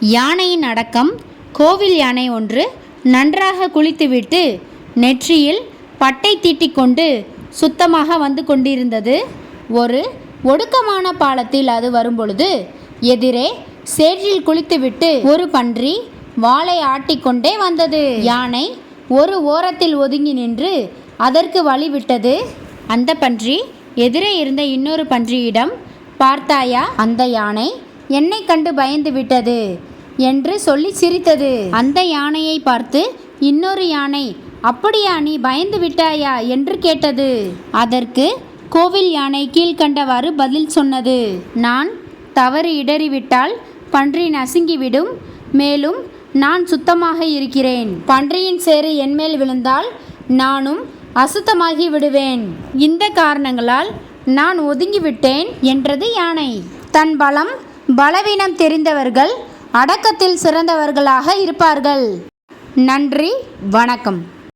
யானையின் அடக்கம் கோவில் யானை ஒன்று நன்றாக குளித்துவிட்டு நெற்றியில் பட்டை தீட்டிக்கொண்டு சுத்தமாக வந்து கொண்டிருந்தது. ஒரு ஒடுக்கமான பாலத்தில் அது வரும்பொழுது எதிரே சேற்றில் குளித்துவிட்டு ஒரு பன்றி வாளை ஆட்டிக்கொண்டே வந்தது. யானை ஒரு ஓரத்தில் ஒதுங்கி நின்று அதற்கு வழிவிட்டது. அந்த பன்றி எதிரே இருந்த இன்னொரு பன்றியிடம் பார்த்தாயா அந்த யானை என்னை கண்டு பயந்து விட்டது. என்று சொல்லி சிரித்தது. அந்த யானையை பார்த்து இன்னொரு யானை அப்படியா நீ பயந்து விட்டாயா? என்று கேட்டது. அதற்கு கோவில் யானை கீழ்க்கண்டவாறு பதில் சொன்னது. நான் தவறு இடறிவிட்டால் பன்றி நசுங்கிவிடும். மேலும் நான் சுத்தமாக இருக்கிறேன். பன்றியின் சேறு என்மேல் விழுந்தால் நானும் அசுத்தமாகி விடுவேன். இந்த காரணங்களால் நான் ஒதுங்கிவிட்டேன் என்றது யானை. தன் பலம் பலவீனம் தெரிந்தவர்கள் அடக்கத்தில் சிறந்தவர்களாக இருப்பார்கள். நன்றி வணக்கம்.